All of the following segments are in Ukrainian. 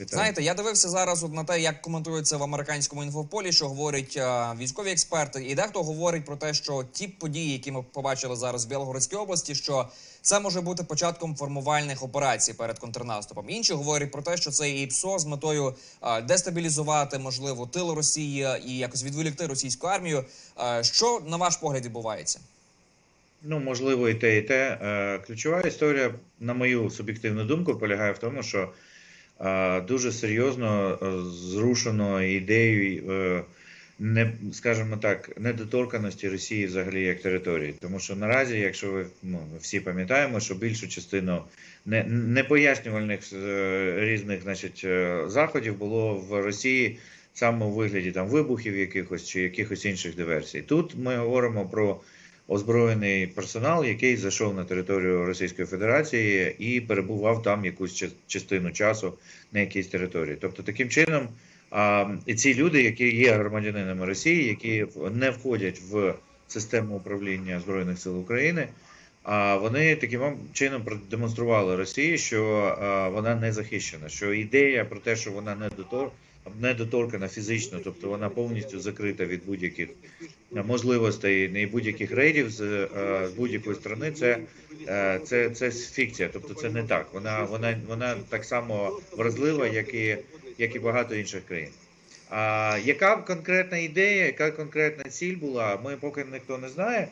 Вітаю. Знаєте, я дивився зараз от на те, як коментується в американському інфополі, що говорять е, військові експерти, і дехто говорить про те, що ті події, які ми побачили зараз в Білгородській області, що це може бути початком формувальних операцій перед контрнаступом. Інші говорять про те, що це і ПСО з метою е, дестабілізувати, можливо, тил Росії і якось відволікти російську армію. Е, що на ваш погляд відбувається? Ну, можливо, і те, і те. Ключова історія, на мою суб'єктивну думку, полягає в тому, що дуже серйозно е, зрушено ідею, е, не, скажімо так, недоторканості Росії взагалі як території. Тому що наразі, якщо ви ну, всі пам'ятаємо, що більшу частину не, непояснювальних е, різних значить, заходів було в Росії саме у вигляді там вибухів якихось чи якихось інших диверсій. Тут ми говоримо про озброєний персонал, який зайшов на територію Російської Федерації і перебував там якусь ча- частину часу на якійсь території. Тобто, таким чином, і ці люди, які є громадянинами Росії, які не входять в систему управління Збройних сил України. А вони таким чином продемонстрували Росії, що вона не захищена. Що ідея про те, що вона не дотор недоторкана фізично, тобто вона повністю закрита від будь-яких е, можливостей і будь-яких рейдів з, е, з будь-якої сторони, це, е, це, це фікція, тобто це не так. Вона, вона, вона так само вразлива, як і, як і багато інших країн. А яка конкретна ідея, яка конкретна ціль була, ми поки ніхто не знає.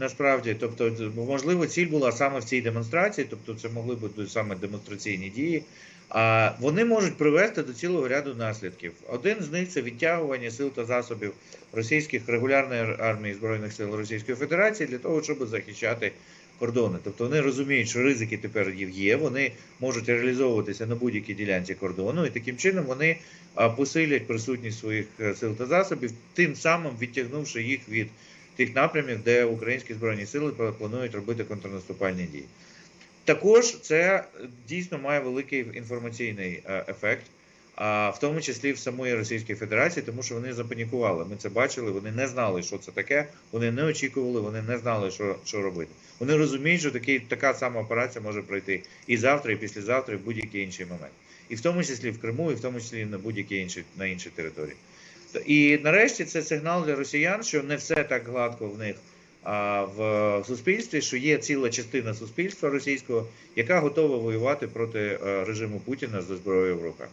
Насправді, тобто, можливо, ціль була саме в цій демонстрації, тобто це могли бути саме демонстраційні дії. А вони можуть привести до цілого ряду наслідків. Один з них це відтягування сил та засобів російських регулярної армії збройних сил Російської Федерації для того, щоб захищати кордони. Тобто вони розуміють, що ризики тепер є. Вони можуть реалізовуватися на будь-якій ділянці кордону, і таким чином вони посилять присутність своїх е, сил та засобів, тим самим відтягнувши їх від тих напрямів, де українські збройні сили планують робити контрнаступальні дії. Також це дійсно має великий інформаційний е, ефект, в тому числі в самої Російській Федерації, тому що вони запанікували. Ми це бачили, вони не знали, що це таке, вони не очікували, вони не знали, що, що робити. Вони розуміють, що такий, така сама операція може пройти і завтра, і післязавтра, і в будь-який інший момент. І в тому числі в Криму, і в тому числі на будь-які інші на інші території. І нарешті це сигнал для росіян, що не все так гладко в них а, в суспільстві, що є ціла частина суспільства російського, яка готова воювати проти е, режиму Путіна за зброєю в руках.